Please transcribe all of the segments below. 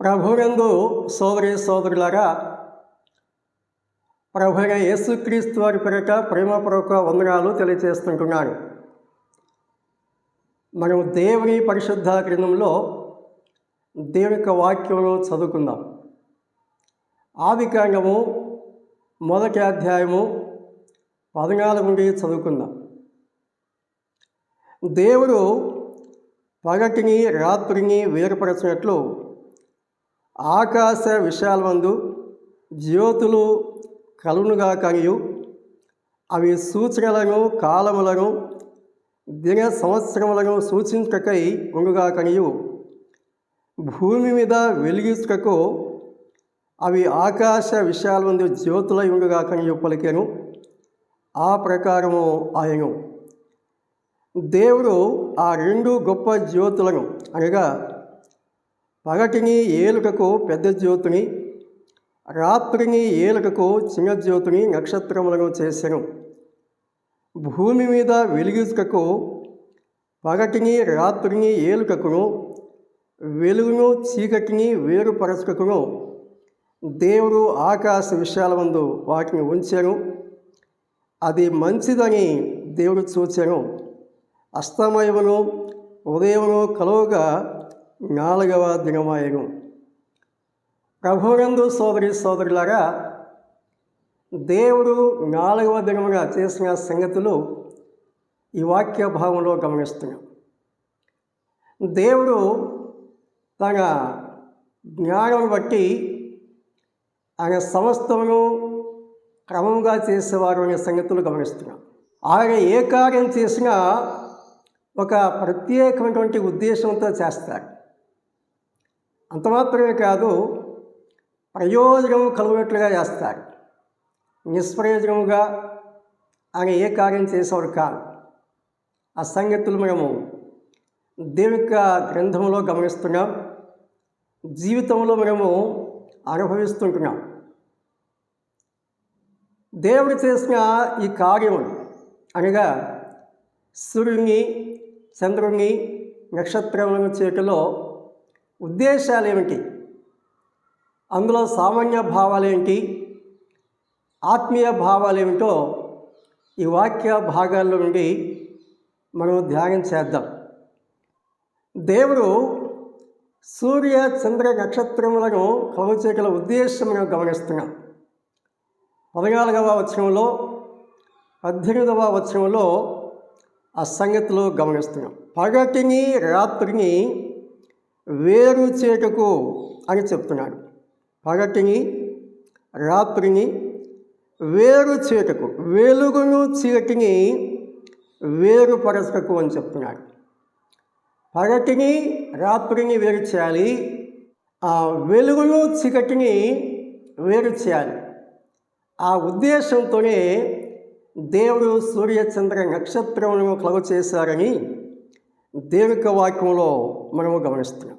ప్రభునందు సోదరి సోదరులారా ప్రభుర యేసుక్రీస్తు వారి పేరిట ప్రేమపూర్వక వందనాలు తెలియజేస్తుంటున్నాను. మనం దేవుని పరిశుద్ధ గ్రంథంలో దేవుని యొక్క వాక్యమును చదువుకుందాం. ఆదికాండము మొదటి అధ్యాయము పద్నాలుగు నుండి చదువుకుందాం. దేవుడు పగటిని రాత్రిని వేరుపరచినట్లు ఆకాశ విశాలమందు జ్యోతులు కలునుగా కనియు. అవి సూచనలను కాలములను దిన సంవత్సరములను సూచించకై ఉండుగా కనియు. భూమి మీద వెలిగించుకకు అవి ఆకాశ విశాలమందు జ్యోతులై ఉండుగా కనియు పలికాను. ఆ ప్రకారము ఆయను. దేవుడు ఆ రెండు గొప్ప జ్యోతులను అనగా పగటిని ఏలుకకు పెద్ద జ్యోతిని రాత్రిని ఏలుకకు చిన్న జ్యోతిని నక్షత్రములను చేశాను భూమి మీద వెలుగుకకు పగటిని రాత్రిని ఏలుకకును వెలుగును చీకటిని వేరుపరచుకకును దేవుడు ఆకాశ విషయాల ముందు వాటిని ఉంచాను. అది మంచిదని దేవుడు చూచాను. అస్తమయమును ఉదయమును కలువగా నాలుగవ దినమాయను. ప్రభురందు సోదరి సోదరులారా దేవుడు నాలుగవ దినముగా చేసిన సంగతులు ఈ వాక్య భావంలో గమనిస్తున్నాం. దేవుడు తన జ్ఞానం బట్టి ఆయన సమస్తమును క్రమంగా చేసేవారు అనే సంగతులు గమనిస్తున్నాం. ఆయన ఏ కార్యం చేసినా ఒక ప్రత్యేకమైనటువంటి ఉద్దేశంతో చేస్తారు అంత మాత్రమే కాదు ప్రయోజనం కలుగునట్లుగా చేస్తారు నిష్ప్రయోజనముగా ఆయన ఏ కార్యం చేసేవారు కాదు. ఆ సంగతులు మనము దేవిక గ్రంథంలో గమనిస్తున్నాం. జీవితంలో మనము అనుభవిస్తుంటున్నాం. దేవుడు చేసిన ఈ కార్యములు అనగా సూర్యుని చంద్రుని నక్షత్రములను చేతిలో ఉద్దేశాలు ఏమిటి అందులో సామాన్య భావాలు ఏంటి ఆత్మీయ భావాలు ఏమిటో ఈ వాక్య భాగాల్లో నుండి మనం ధ్యానం చేద్దాం. దేవుడు సూర్య చంద్ర నక్షత్రములను కలుగచేయగల ఉద్దేశం మనం గమనిస్తున్నాం. పదనాలుగవ వచనంలో పద్దెనిమిదవ వచనంలో ఆ సంగతిలో గమనిస్తున్నాం. పగటిని రాత్రిని వేరు చేటుకు అని చెప్తున్నాడు. పగటిని రాత్రిని వేరు చేటకు వెలుగును చీకటిని వేరుపరచకు అని చెప్తున్నాడు. పగటిని రాత్రిని వేరు చేయాలి. ఆ వెలుగును చీకటిని వేరు చేయాలి. ఆ ఉద్దేశంతోనే దేవుడు సూర్యచంద్ర నక్షత్రములను కలుగు చేశారని దేవుక వాక్యంలో మనము గమనిస్తున్నాం.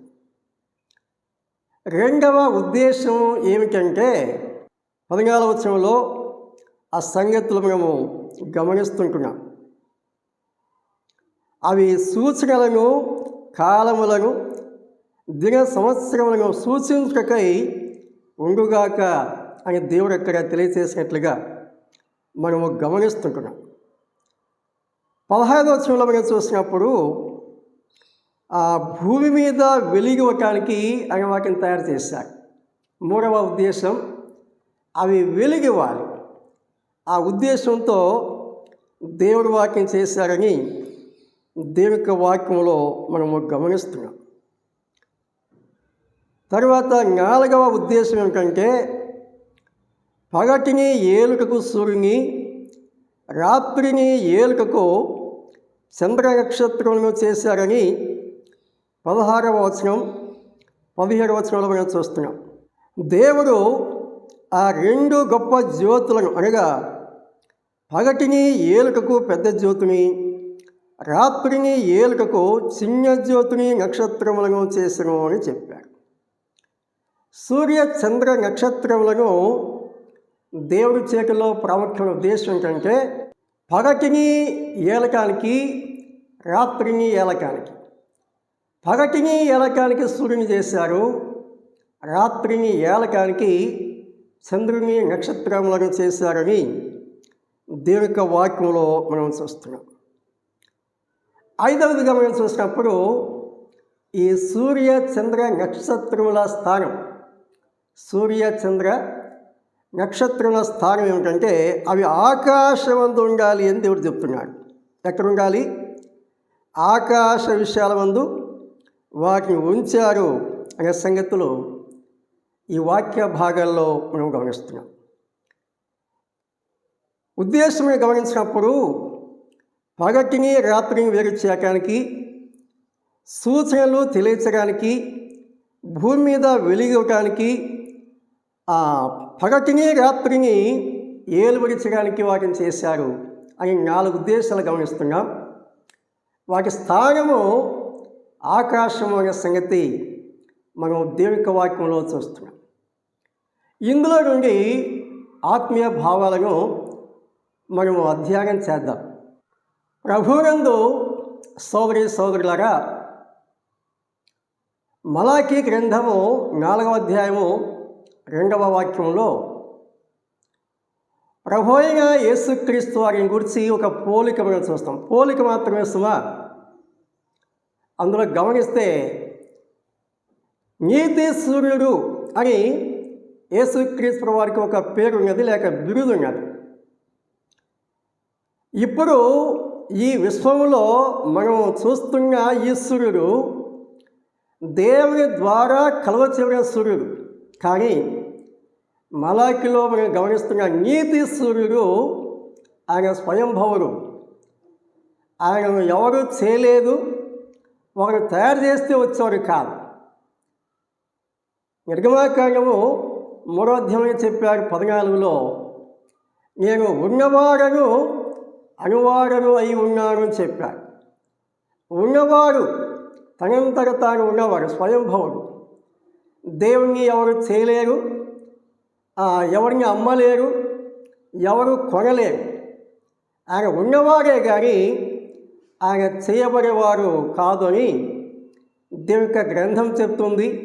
రెండవ ఉద్దేశం ఏమిటంటే పదినాలుగు వచ్చంలో ఆ సంగతులు మనము గమనిస్తుంటున్నాం. అవి సూచనలను కాలములను దిన సంవత్సరములను సూచించకై ఉండుగాక అని దేవుడు ఎక్కడ తెలియజేసినట్లుగా మనము గమనిస్తుంటున్నాం. పదహైదవ వచ్చంలో మనం చూసినప్పుడు ఆ భూమి మీద వెలిగివ్వటానికి ఆయన వాటిని తయారు చేశారు. మూడవ ఉద్దేశం అవి వెలిగివ్వాలి. ఆ ఉద్దేశంతో దేవుడు వాక్యం చేశారని దేవుక వాక్యంలో మనము గమనిస్తున్నాం. తర్వాత నాలుగవ ఉద్దేశం ఏమిటంటే పగటిని ఏలుకకు సూర్యుని రాత్రిని ఏలుకకు చంద్ర నక్షత్రములను చేశారని పదహారవ వచనం పదిహేడవ వచనంలో మనం చూస్తున్నాం. దేవుడు ఆ రెండు గొప్ప జ్యోతులను అనగా పగటిని ఏలుకకు పెద్ద జ్యోతిని రాత్రిని ఏలుకకు చిన్న జ్యోతిని నక్షత్రములను చేసను అని చెప్పారు. సూర్య చంద్ర నక్షత్రములను దేవుడి చేతిలో ప్రాముఖ్యమైన ఉద్దేశం ఏంటంటే పగటిని ఏలకానికి రాత్రిని ఏలకానికి. పగటిని ఏలకానికి సూర్యుని చేశారు రాత్రిని ఏలకానికి చంద్రుని నక్షత్రములను చేశారని దీర్ఘ వాక్యంలో మనం చూస్తున్నాం. ఐదవదిగా మనం చూసినప్పుడు ఈ సూర్య చంద్ర నక్షత్రముల స్థానం సూర్య చంద్ర నక్షత్రముల స్థానం ఏమిటంటే అవి ఆకాశమందు ఉండాలి అని దేవుడు చెప్తున్నాడు. ఎక్కడ ఉండాలి? ఆకాశ విషయాల మందు వాటిని ఉంచారు అనే సంగతులు ఈ వాక్య భాగాల్లో మనం గమనిస్తున్నాం. ఉద్దేశమే గమనించినప్పుడు పగటిని రాత్రిని వేరు చేయడానికి సూచనలు తెలియచడానికి భూమి మీద వెలిగవటానికి ఆ పగటిని రాత్రిని ఏలుబడిచడానికి వాటిని చేశారు అని నాలుగు ఉద్దేశాలు గమనిస్తున్నాం. వాటి స్థానము ఆకాశం సంగతి మనం దేవిక వాక్యంలో చూస్తున్నాం. ఇందులో నుండి ఆత్మీయ భావాలను మనము అధ్యయనం చేద్దాం. ప్రభునందు సోదరి సోదరులారా మలాఖీ గ్రంథము నాలుగవ అధ్యాయము రెండవ వాక్యంలో ప్రభు యేసుక్రీస్తు వారిని గురించి ఒక పోలిక మనం చూస్తాం. పోలిక మాత్రమే సుమా అందులో గమనిస్తే నీతి సూర్యుడు అని యేసుక్రీస్తు వారికి ఒక పేరు ఉన్నది లేక బిరుదు ఉన్నది. ఇప్పుడు ఈ విశ్వంలో మనం చూస్తున్న ఈ సూర్యుడు దేవుని ద్వారా కలవచేసిన సూర్యుడు. కానీ మలాకిలో మనం గమనిస్తున్న నీతి సూర్యుడు ఆయన స్వయంభవుడు. ఆయన ఎవరు చేయలేదు. ఒకరు తయారు చేస్తే వచ్చేవారు కాదు. నిర్గమాకాండము మూడో అధ్యాయం చెప్పారు పద్నాలుగులో నేను ఉన్నవాడను అనువాడను అయి ఉన్నాను అని చెప్పాడు ఉన్నవాడు తనంతట తాను ఉన్నవాడు స్వయంభవుడు. దేవుణ్ణి ఎవరు చేయలేరు ఎవరిని అమ్మలేరు ఎవరు కొనలేరు. ఆయన ఉన్నవాడే కానీ ఆయన చేయబడేవారు కాదు అని దేవుని యొక్క గ్రంథం చెప్తుంది.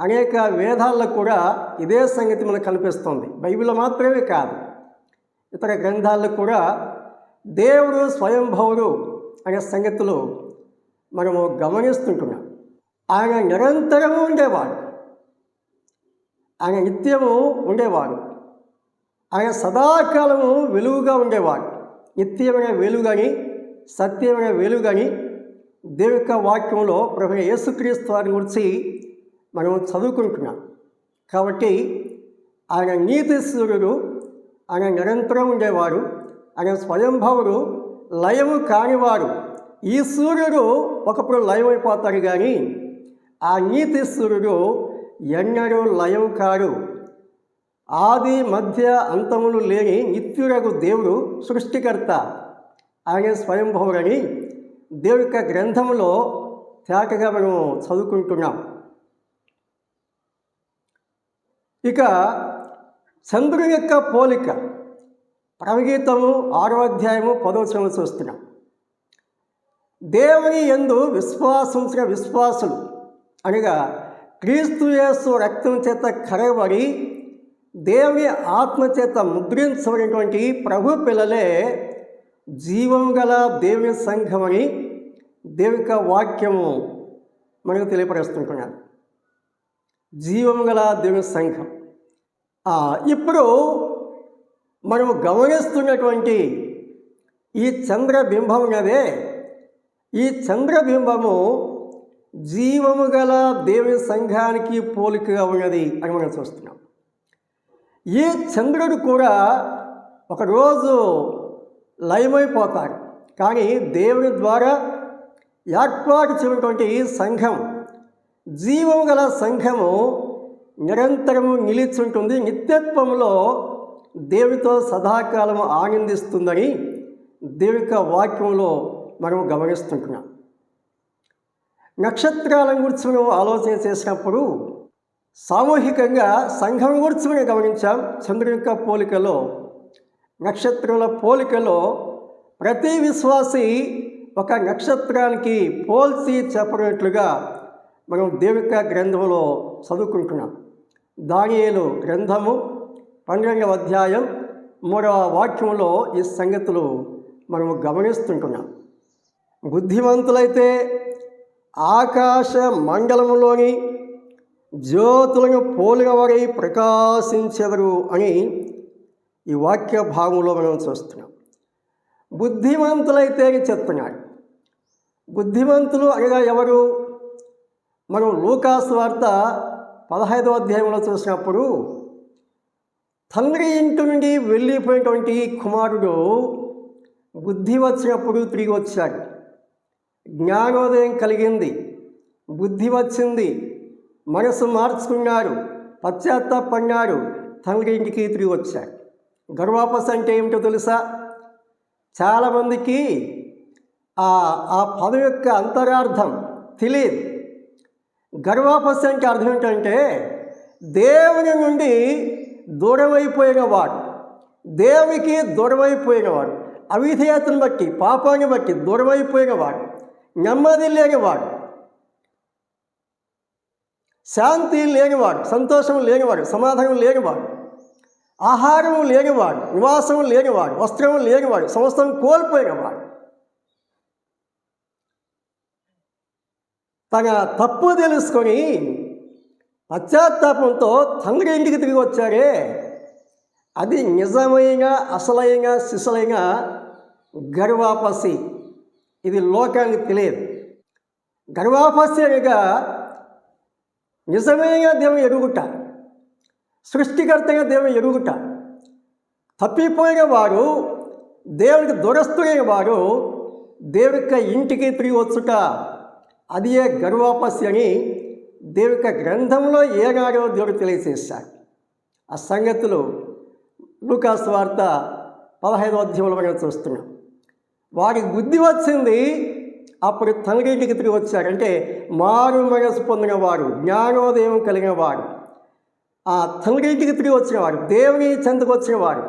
అనేక వేదాల్లో కూడా ఇదే సంగతి మనకు కనిపిస్తుంది. బైబిల్ మాత్రమే కాదు. ఇతర గ్రంథాల్లో కూడా దేవుడు స్వయంభవుడు అనే సంగతులు మనము గమనిస్తుంటున్నాం. ఆయన నిరంతరము ఉండేవాడు. ఆయన నిత్యము ఉండేవాడు. ఆయన సదాకాలము వెలుగుగా ఉండేవాడు. నిత్యమైన వెలుగని సత్యమైన వెలుగని దేవి యొక్క వాక్యంలో ప్రభు యేసుక్రీస్తు వారి గురించి మనం చదువుకుంటున్నాం. కాబట్టి ఆయన నీతి సూర్యుడు ఆయన నిరంతరం ఉండేవారు ఆయన స్వయంభవుడు లయము కానివారు. ఈ సూర్యుడు ఒకప్పుడు లయమైపోతాడు కానీ ఆ నీతి సూర్యుడు ఎన్నడూ లయం కాడు. ఆది మధ్య అంతములు లేని నిత్యురగు దేవుడు సృష్టికర్త. ఆయన స్వయంభవుడని దేవుడి యొక్క గ్రంథంలో తేటగా మనం చదువుకుంటున్నాం. ఇక చంద్రుని యొక్క పోలిక ప్రవగీతము ఆరో అధ్యాయము పదోచనలు చూస్తున్నాం. దేవుని ఎందు విశ్వాసించిన విశ్వాసులు అనగా క్రీస్తు యేసు రక్తం చేత కరగబడి దేవుని ఆత్మ చేత ముద్రించబడినటువంటి ప్రభు పిల్లలే జీవం గల దేవుని సంఘమని దేవిక వాక్యము మనకు తెలియపరుస్తుంటున్నాను జీవం గల దేవుని సంఘం. ఇప్పుడు మనము గమనిస్తున్నటువంటి ఈ చంద్రబింబం ఉన్నదే. ఈ చంద్రబింబము జీవము గల దేవుని సంఘానికి పోలికగా ఉన్నది అని మనం చూస్తున్నాం. ఈ చంద్రుడు కూడా ఒకరోజు లయమైపోతారు. కానీ దేవుని ద్వారా ఏర్పాటు చేయటువంటి సంఘం జీవం గల సంఘము నిరంతరము నిలిచుంటుంది నిత్యత్వంలో దేవునితో సదాకాలము ఆనందిస్తుందని దేవిక వాక్యంలో మనం గమనిస్తుంటున్నాం. నక్షత్రాలను గురించి మనం ఆలోచన చేసినప్పుడు సామూహికంగా సంఘం గురించి మనం గమనించాం. చంద్రుని యొక్క పోలికలో నక్షత్రాల పోలికలో ప్రతి విశ్వాసి ఒక నక్షత్రానికి పోల్చి చెప్పినట్లుగా మనం దేవిక గ్రంథంలో చదువుకుంటున్నాం. దానియేలు గ్రంథము పన్నెండవ అధ్యాయం మూడవ వాక్యంలో ఈ సంగతులు మనము గమనిస్తుంటున్నాం. బుద్ధిమంతులైతే ఆకాశ మండలంలోని జ్యోతులను పోలినవరై ప్రకాశించెదరు అని ఈ వాక్య భాగంలో మనం చూస్తున్నాం. బుద్ధిమంతులైతే అని చెప్తున్నాడు. బుద్ధిమంతులు అనగా ఎవరు? మనం లూకాసు వార్త పదహైదవ అధ్యాయంలో చూసినప్పుడు తండ్రి ఇంటి నుండి వెళ్ళిపోయినటువంటి కుమారుడు బుద్ధి వచ్చినప్పుడు తిరిగి వచ్చాడు. జ్ఞానోదయం కలిగింది. బుద్ధి వచ్చింది. మనసు మార్చుకున్నాడు. పశ్చాత్తాపడినాడు తండ్రి ఇంటికి తిరిగి వచ్చాడు. గర్వాపస్ అంటే ఏమిటో తెలుసా? చాలామందికి ఆ ఆ పదం యొక్క అంతరార్థం తెలియదు. గర్వాపస్ అంటే అర్థం ఏంటంటే దేవుని నుండి దూరమైపోయిన వాడు దేవునికి దూరమైపోయిన వాడు అవిధేయతను బట్టి పాపాన్ని బట్టి దూరమైపోయిన వాడు నెమ్మది లేనివాడు శాంతి లేనివాడు సంతోషం లేనివాడు సమాధానం లేనివాడు ఆహారం లేనివాడు నివాసం లేనివాడు వస్త్రం లేనివాడు సంవత్సరం కోల్పోయినవాడు. తన తప్పు తెలుసుకొని పశ్చాత్తాపంతో తండ్రి ఇంటికి తిరిగి వచ్చారే. అది నిజమైన అసలైన శిశులైన గర్వాపసి. ఇది లోకానికి తెలియదు. గర్వాపసి అనగా నిజమైన దేవుని ఎరుగుట. సృష్టికర్తగా దేవుని ఎరుగుట. తప్పిపోయిన వారు దేవునికి దురస్తుడైన వారు దేవుని యొక్క ఇంటికి తిరిగి వచ్చుట. అది ఏ అని దేవుని యొక్క గ్రంథంలో ఏనాడో దేవుడు తెలియజేశాడు. ఆ సంగతులు లూకాస్ వార్త పదహైదో అధ్యాయంలో మనం చూస్తున్నాం. వారికి బుద్ధి వచ్చింది అప్పుడు తండ్రి ఇంటికి తిరిగి వచ్చారంటే అంటే మారు మనసు పొందిన వారు జ్ఞానోదయం కలిగిన వారు. ఆ తండ్రికి తిరిగి వచ్చినవాడు దేవుని చెందుకు వచ్చిన వాడు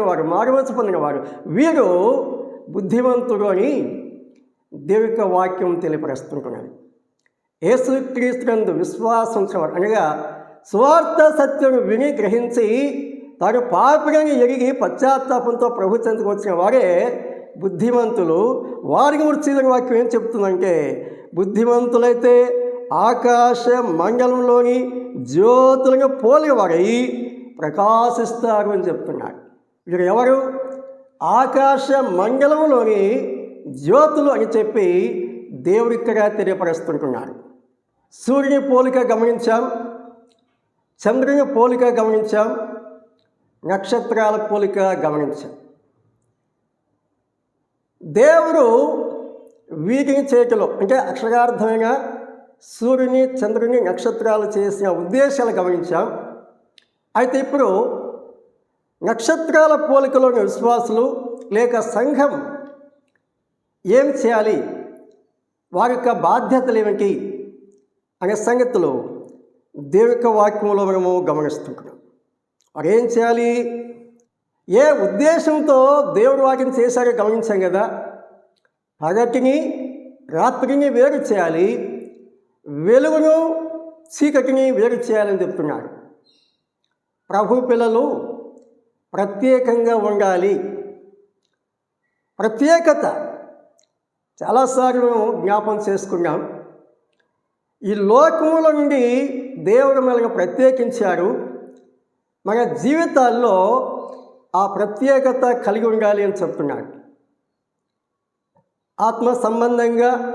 వారు వాడు మారు వీరు బుద్ధిమంతుడు అని దేవిక వాక్యం తెలియపరుస్తుంటున్నది. యేసుక్రీస్తునందు విశ్వాసం వాడు అనగా స్వార్థ సత్యం విని గ్రహించి తాను పాపిని ఎరిగి పశ్చాత్తాపంతో ప్రభు చెంతకు వచ్చిన వారే బుద్ధిమంతులు. వారికి గురించి వాక్యం ఏం చెప్తుందంటే బుద్ధిమంతులైతే ఆకాశ మండలంలోని జ్యోతులుగా పోలివారై ప్రకాశిస్తారు అని చెప్తున్నాడు. వీరు ఎవరు? ఆకాశ మండలంలోని జ్యోతులు అని చెప్పి దేవుడిక్కడ తెలియపరుస్తుంటున్నాడు. సూర్యుని పోలిక గమనించాం చంద్రుని పోలిక గమనించాం నక్షత్రాల పోలిక గమనించాం. దేవుడు వీటిని చేతిలో అంటే అక్షరార్థమైన సూర్యుని చంద్రుని నక్షత్రాలు చేసిన ఉద్దేశాలు గమనించాం. అయితే ఇప్పుడు నక్షత్రాల పోలికలోని విశ్వాసులు లేక సంఘం ఏం చేయాలి? వారి యొక్క బాధ్యతలు ఏమిటి? అనే సంగతులు దేవుని యొక్క వాక్యంలో మనము గమనిస్తుంటున్నాం. వారు ఏం చేయాలి? ఏ ఉద్దేశంతో దేవుడు వాటిని చేశారో గమనించాం కదా. పగటిని రాత్రిని వేరు చేయాలి. వెలుగును చీకటిని వేరు చేయాలని చెప్తున్నాడు. ప్రభు పిల్లలు ప్రత్యేకంగా ఉండాలి. ప్రత్యేకత. చాలాసార్లు మేము జ్ఞాపం చేసుకున్నాం. ఈ లోకముల నుండి దేవుడు మనకు ప్రత్యేకించాడు. మన జీవితాల్లో ఆ ప్రత్యేకత కలిగి ఉండాలి అని చెప్తున్నాడు. ఆత్మ సంబంధంగా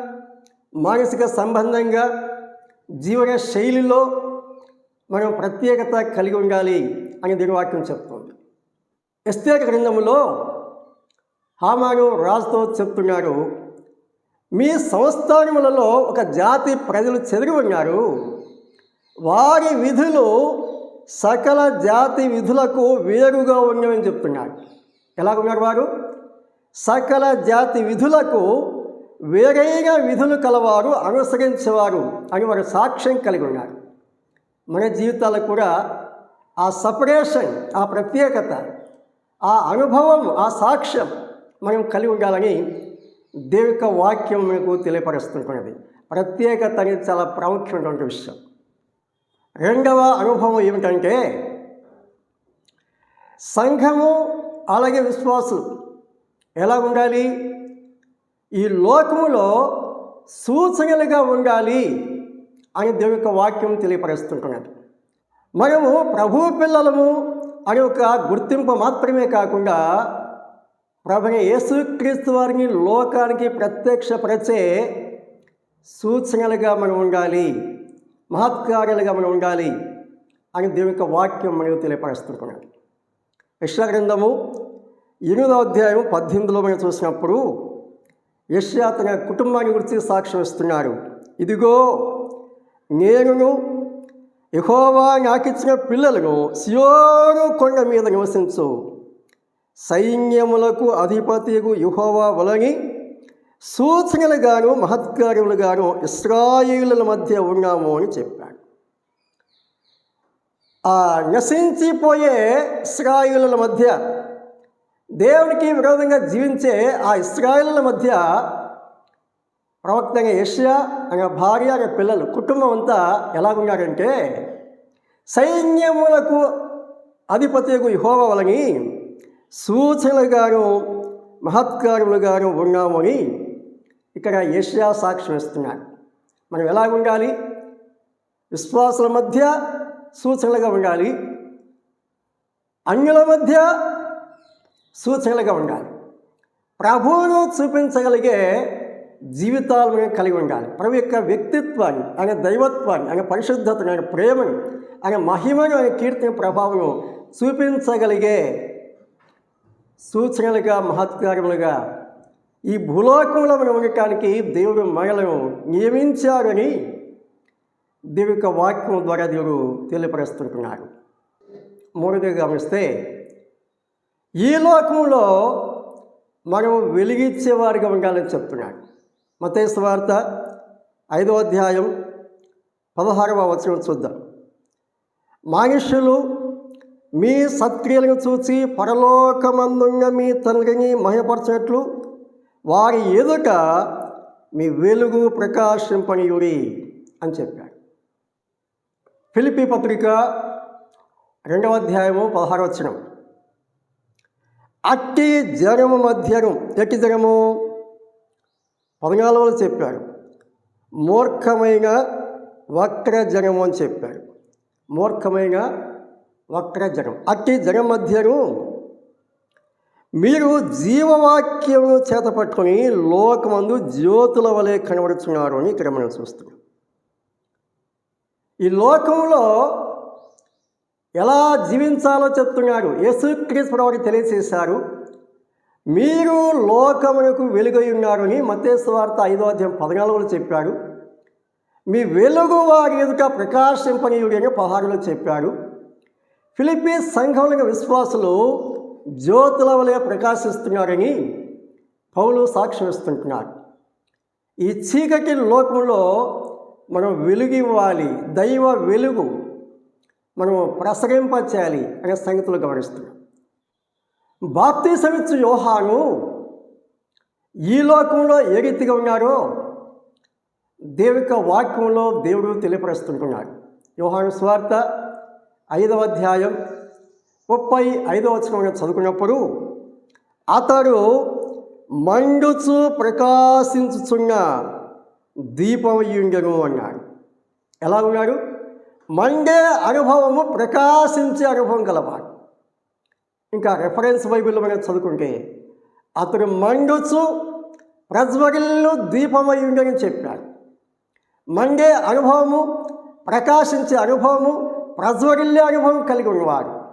మానసిక సంబంధంగా జీవన శైలిలో మనం ప్రత్యేకత కలిగి ఉండాలి అని దిగువాక్యం చెప్తుంది. ఎస్తే గ్రంథంలో హామాను రాజుతో చెప్తున్నారు మీ సంస్థానములలో ఒక జాతి ప్రజలు చెదిరి ఉన్నారు. వారి విధులు సకల జాతి విధులకు వేరుగా ఉన్నవని చెప్తున్నారు. ఎలా ఉన్నారు వారు? సకల జాతి విధులకు వేరైన విధులు కలవారు అనుసరించేవారు అని వారు సాక్ష్యం కలిగి ఉన్నారు. మన జీవితాలకు కూడా ఆ సపరేషన్ ఆ ప్రత్యేకత ఆ అనుభవం ఆ సాక్ష్యం మనం కలిగి ఉండాలని దేవిక వాక్యం మనకు తెలియపరుస్తున్నది ప్రత్యేకత అనేది చాలా ప్రాముఖ్యమైనటువంటి విషయం. రెండవ అనుభవం ఏమిటంటే సంఘము అలాగే విశ్వాసులు ఎలా ఉండాలి? ఈ లోకములో సూచనలుగా ఉండాలి అని దేవుని యొక్క వాక్యం తెలియపరుస్తుంటున్నాడు మనము ప్రభు పిల్లలము అనే ఒక గుర్తింపు మాత్రమే కాకుండా ప్రభుని యేసుక్రీస్తు వారిని లోకానికి ప్రత్యక్షపరిచే సూచనలుగా మనం ఉండాలి మహత్కార్యాలుగా మనం ఉండాలి అని దేవుని యొక్క వాక్యం మనకు తెలియపరుస్తుంటున్నాడు యశ్యా గ్రంథము ఎనిమిదో అధ్యాయం పద్దెనిమిదిలో మనం చూసినప్పుడు యష్యా తన కుటుంబాన్ని గురించి సాక్ష్యం ఇస్తున్నారు ఇదిగో నేనును యహోవా నాకిచ్చిన పిల్లలను సియోను కొండ మీద నివసించు. సైన్యములకు అధిపతికు యుహోవా వలని సూచనలుగాను మహత్కార్యములుగాను ఇస్రాయిల మధ్య ఉన్నాము అని చెప్పాడు. ఆ నశించిపోయే ఇస్రాయిల మధ్య దేవునికి విరోధంగా జీవించే ఆ ఇస్రాయిల మధ్య ప్రవక్త యష్యా ఆయన భార్య ఆయన పిల్లలు కుటుంబం అంతా ఎలాగున్నారంటే సైన్యములకు అధిపతికు యహోవ వలని సూచనలుగాను మహత్కారములుగాను ఉన్నామని ఇక్కడ ఏషియా సాక్ష్యం ఇస్తున్నాడు. మనం ఎలా ఉండాలి విశ్వాసుల మధ్య సూచనలుగా ఉండాలి. అన్యుల మధ్య సూచనలుగా ఉండాలి. ప్రభువును చూపించగలిగే జీవితాలు కలిగి ఉండాలి. ప్రభు యొక్క వ్యక్తిత్వాన్ని ఆయన దైవత్వాన్ని ఆయన పరిశుద్ధతను ఆయన ప్రేమను ఆయన మహిమను ఆయన కీర్తి ప్రభావం చూపించగలిగే సూచనలుగా మహత్కారములుగా ఈ భూలోకంలో మనం ఉండటానికి దేవుడు మనలను నియమించారని దేవుడి యొక్క వాక్యం ద్వారా దేవుడు తెలియపరుస్తుంటున్నాడు. మూడోదిగా గమనిస్తే ఈ లోకంలో మనం వెలిగించేవారిగా ఉండాలని చెప్తున్నాడు. మతేశ్వ వార్త ఐదో అధ్యాయం పదహారవ వచనం చూద్దాం. మనుషులు మీ సత్క్రియలను చూసి పరలోకమందున్న మీ తండ్రిని మహపరచినట్లు వారి ఎదుట మీ వెలుగు ప్రకాశింపనీయుడి అని చెప్పాడు. ఫిలిపి పత్రిక రెండవ అధ్యాయము పదహారవచనం వచనం. అట్టి జనము మధ్యను ఎట్టి జనము పద్నాలుగులో చెప్పారు. మూర్ఖమైన వక్ర జనము అని చెప్పారు. మూర్ఖమైన వక్ర జనం అట్టి జనం మధ్యను మీరు జీవవాక్యం చేత పట్టుకొని లోకమందు జ్యోతుల వలె కనబడుతున్నారు అని ఇక్కడ మనం చూస్తున్నాం. ఈ లోకంలో ఎలా జీవించాలో చెప్తున్నాడు. యేసుక్రీస్తు వారికి తెలియజేశారు. మీరు లోకమునకు వెలుగై ఉన్నారని మతేశ్వార్త ఐదో అధ్యాయం పద్నాలుగులో చెప్పాడు. మీ వెలుగు వారి ఎదుట ప్రకాశింపనీయుడి అని పదహారులో చెప్పాడు. ఫిలిపీన్స్ సంఘంలో విశ్వాసులు జ్యోతుల వలె ప్రకాశిస్తున్నారని పౌలు సాక్ష్యం ఇస్తుంటున్నారు ఈ చీకటి లోకంలో మనం వెలుగు ఇవ్వాలి దైవ వెలుగు మనం ప్రసరింపచేయాలి అనే సంగతులు గమనిస్తున్నాం. బాప్తీసమిచ్చు యోహాను ఈ లోకంలో ఏ రీతిగా ఉన్నారో దేవిక వాక్యంలో దేవుడు తెలియపరుస్తుంటున్నాడు. యోహాను స్వార్థ ఐదవ అధ్యాయం ముప్పై ఐదవ వచ్చిన చదువుకున్నప్పుడు అతడు మండుచు ప్రకాశించుచున్న దీపమయ్యుండెను అన్నాడు. ఎలా ఉన్నాడు మండే అనుభవము ప్రకాశించే అనుభవం గలవాడు. ఇంకా రెఫరెన్స్ బైబిల్లో మనం చదువుకుంటే అతడు మండుచు ప్రజ్వరిల్లు దీపమయ్యుండని చెప్పాడు. మండే అనుభవము ప్రకాశించే అనుభవము ప్రజ్వరిల్లే అనుభవం కలిగి ఉన్నవాడు.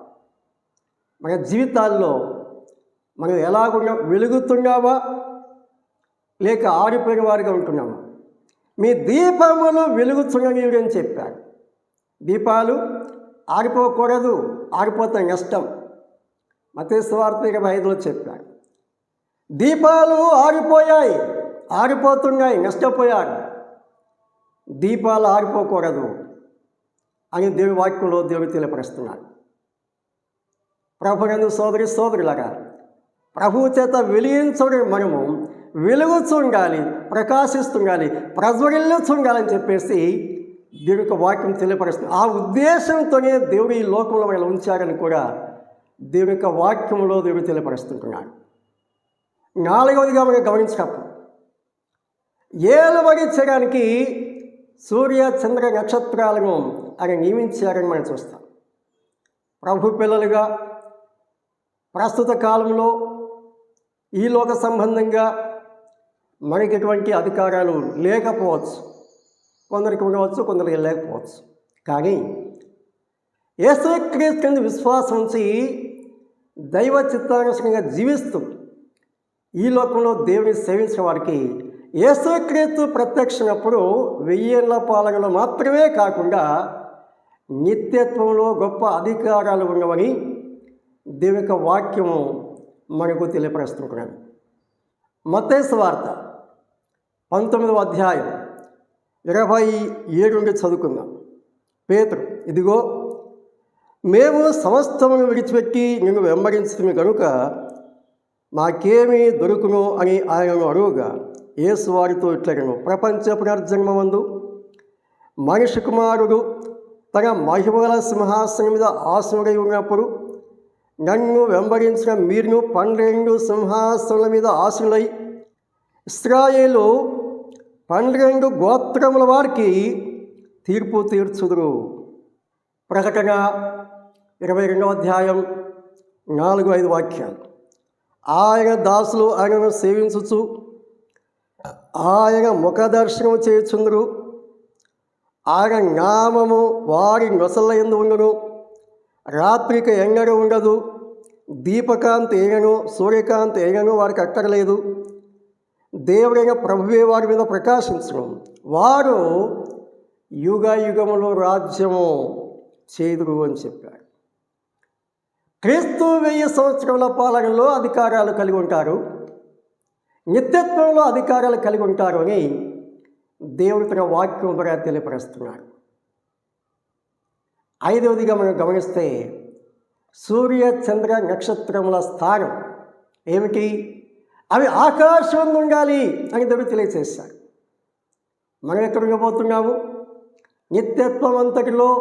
మన జీవితాల్లో మనం ఎలాగున్నా వెలుగుతున్నావా లేక ఆరిపోయిన వారిగా ఉంటున్నామా? మీ దీపములు వెలుగుతున్నవి అని చెప్పాడు. దీపాలు ఆరిపోకూడదు ఆరిపోతే నష్టం మతేశ్వార్త ఇరవై ఐదులో చెప్పాడు. దీపాలు ఆరిపోయాయి ఆరిపోతున్నాయి నష్టపోయారు. దీపాలు ఆరిపోకూడదు అని దేవి వాక్యంలో దేవి తెలియపరుస్తున్నాడు. ప్రభునందు సోదరి సోదరులగా ప్రభు చేత వెలిగించడం మనము వెలుగు చూడాలి ప్రకాశిస్తుండాలి ప్రజ్వరిల్లుతుండాలని చెప్పేసి దేవుడి యొక్క వాక్యం తెలియపరుస్తుంది. ఆ ఉద్దేశంతోనే దేవుడు ఈ లోకంలో మనల్ని ఉంచారని కూడా దేవుడి యొక్క వాక్యంలో దేవుడు తెలియపరుస్తుంటున్నాడు. నాలుగవదిగా మనం గమనించినప్పుడు ఏలుబడి చేయడానికి సూర్య చంద్ర నక్షత్రాలను ఆయన నియమించారని మనం చూస్తాం. ప్రభు పిల్లలుగా ప్రస్తుత కాలంలో ఈ లోక సంబంధంగా మనకి ఎటువంటి అధికారాలు లేకపోవచ్చు. కొందరికి ఉండవచ్చు కొందరికి లేకపోవచ్చు కానీ యేసుక్రీస్తు కింద విశ్వాసం ఉంచి దైవ చిత్తాకర్షకంగా జీవిస్తూ ఈ లోకంలో దేవుని సేవించిన వారికి ఏసుక్రీస్తు ప్రత్యక్షమైనప్పుడు వెయ్యేళ్ళ పాలనలో మాత్రమే కాకుండా నిత్యత్వంలో గొప్ప అధికారాలు ఉన్నవని దేవుని యొక్క వాక్యము మనకు తెలియపరుస్తున్నాను మతేశ్వార్త వార్త పంతొమ్మిదవ అధ్యాయం ఇరవై ఏడు నుండి చదువుకుందాం. పేతురు ఇదిగో మేము సమస్తమును విడిచిపెట్టి నిన్ను వెంబడించుతుంది కనుక మాకేమీ దొరుకును అని ఆయనను అడుగుగా యేసు వారితో ఇట్లగను ప్రపంచ పునర్జన్మమందు మనిషి కుమారుడు తన మహిమల సింహాసనం మీద ఆసనుడై ఉన్నప్పుడు నన్ను వెంబడించిన మీరును పన్నెండు సింహాసనుల మీద ఆశలై ఇస్రాయేలు పన్నెండు గోత్రముల వారికి తీర్పు తీర్చుదురు. ప్రకటన ఇరవై రెండవ అధ్యాయం నాలుగు ఐదు వాక్యాలు. ఆయన దాసులు ఆయనను సేవించుచు ఆయన ముఖదర్శనం చేయుచుందరు. ఆయన నామము వారి నొసల ఎందు ఉండను. రాత్రికి ఎంగడు ఉండదు. దీపకాంతి ఏగను సూర్యకాంతి ఏగను వారికి అక్కర్లేదు. దేవుడైన ప్రభువే వారి మీద ప్రకాశించడం. వారు యుగ యుగములో రాజ్యము చేదురు అని చెప్పారు. క్రీస్తు వెయ్యి సంవత్సరముల పాలనలో అధికారాలు కలిగి ఉంటారు. నిత్యత్వంలో అధికారాలు కలిగి ఉంటారు అని దేవుడు తన వాక్యం ద్వారా తెలియపరుస్తున్నాడు ఐదవదిగా మనం గమనిస్తే సూర్య చంద్ర నక్షత్రముల స్థానం ఏమిటి? అవి ఆకాశం ఉండాలి అని దేవుడు తెలియచేశాడు. మనం ఎక్కడ ఉండబోతున్నాము నిత్యత్వం అంతటిలో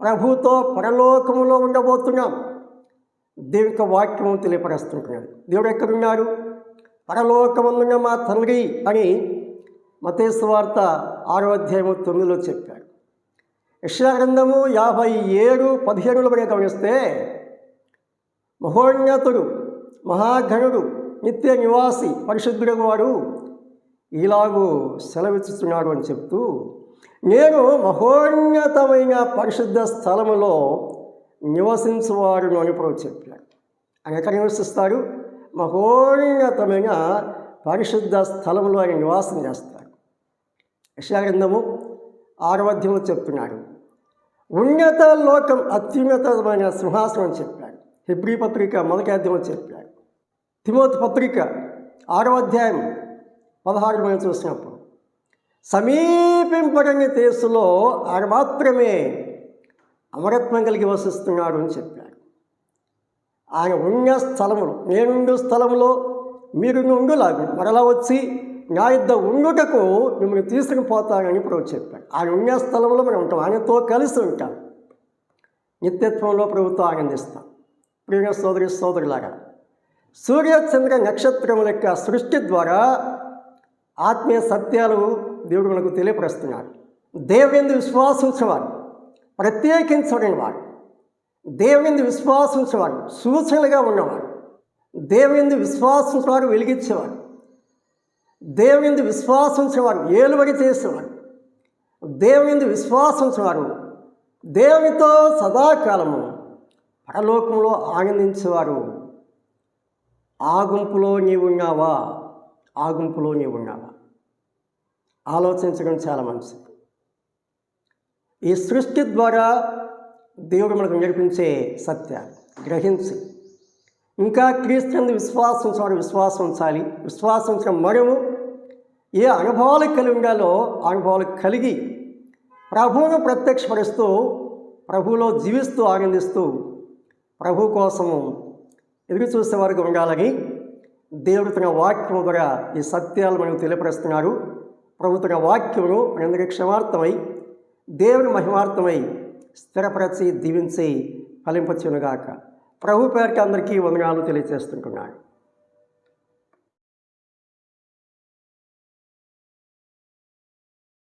ప్రభుతో పరలోకములో ఉండబోతున్నాం. దేవుని యొక్క వాక్యము తెలియపరుస్తుంటున్నాడు. దేవుడు ఎక్కడున్నాడు? పరలోకమున్న మా తండ్రి అని మతేశ్వ వార్త ఆరో అధ్యాయము తొమ్మిదిలో చెప్పాడు. యక్షగ్రంథము యాభై ఏడు పదిహేనులో మనం గమనిస్తే మహోన్నతుడు మహాఘనుడు నిత్య నివాసి పరిశుద్ధుడు వాడు ఇలాగూ సెలవిస్తున్నాడు అని చెప్తూ నేను మహోన్నతమైన పరిశుద్ధ స్థలములో నివసించువాడును అని ప్రభు చెప్పాడు. ఆయన ఎక్కడ నివసిస్తాడు? మహోన్నతమైన పరిశుద్ధ స్థలంలో ఆయన నివాసం చేస్తాడు. యశాగ్రంథము ఆరవధ్యము చెప్తున్నాడు ఉన్నత లోకం అత్యున్నతమైన సింహాసనం అని చెప్పాడు. హిబ్రి పత్రిక మొదటి అధ్యాయం చెప్పాడు. తిమోతి పత్రిక ఆరవ అధ్యాయం పదహారు మనం చూసినప్పుడు సమీపింపడని దేశంలో ఆయన మాత్రమే అమరత్వం కలిగి వసిస్తున్నాడు అని చెప్పాడు. ఆయన ఉన్న స్థలములు నేనుండు స్థలములో మీరు ఉండులాగు మరలా వచ్చి నా యుద్ధ ఉండుటకు మిమ్మల్ని తీసుకుని పోతానని ప్రభు చెప్పాడు. ఆయన ఉన్న స్థలంలో మనం ఉంటాం ఆయనతో కలిసి ఉంటాం. నిత్యత్వంలో ప్రభుత్వం ఆనందిస్తాం. ప్రియ సోదరి సోదరులాగా సూర్య చంద్ర నక్షత్రముల యొక్క సృష్టి ద్వారా ఆత్మీయ సత్యాలు దేవుడు మనకు తెలియపరుస్తున్నాడు. దేవుని విశ్వాసించేవాడు ప్రత్యేకించబడిన వాడు దేవుని విశ్వాసించేవాడు సూచనలుగా ఉన్నవాడు. దేవుని విశ్వాసించేవాడు వెలిగించేవాడు. దేవుని విశ్వాసించేవాడు ఏలుబడి చేసేవాడు. దేవుని విశ్వాసించేవాడు దేవునితో సదాకాలము పరలోకంలో ఆనందించేవారు ఆ గుంపులో నీవున్నావా ఆ గుంపులో నీవున్నావా ఆలోచించడం చాలా మంచిది ఈ సృష్టి ద్వారా దేవుడు మనకు నేర్పించే సత్యాలు. గ్రహించి. ఇంకా క్రీస్తుని విశ్వాసం ఉంచాలి విశ్వాసం ఉంచాలి విశ్వాసం ఉంచిన మనము ఏ అనుభవాలు కలిగి ఉండాలో అనుభవాలు కలిగి ప్రభువును ప్రత్యక్షపరుస్తూ ప్రభువులో జీవిస్తూ ఆనందిస్తూ ప్రభు కోసము ఎదురు చూసే వారికి ఉండాలని దేవుడు తన వాక్యం ద్వారా ఈ సత్యాలు మనకు తెలియపరుస్తున్నారు ప్రభు తన వాక్యమును మనందరి క్షమార్థమై దేవుని మహిమార్థమై స్థిరపరచి దీవించి ఫలింపచ్చునుగాక ప్రభు పేరుకి అందరికీ వందనాలు తెలియజేస్తుంటున్నాను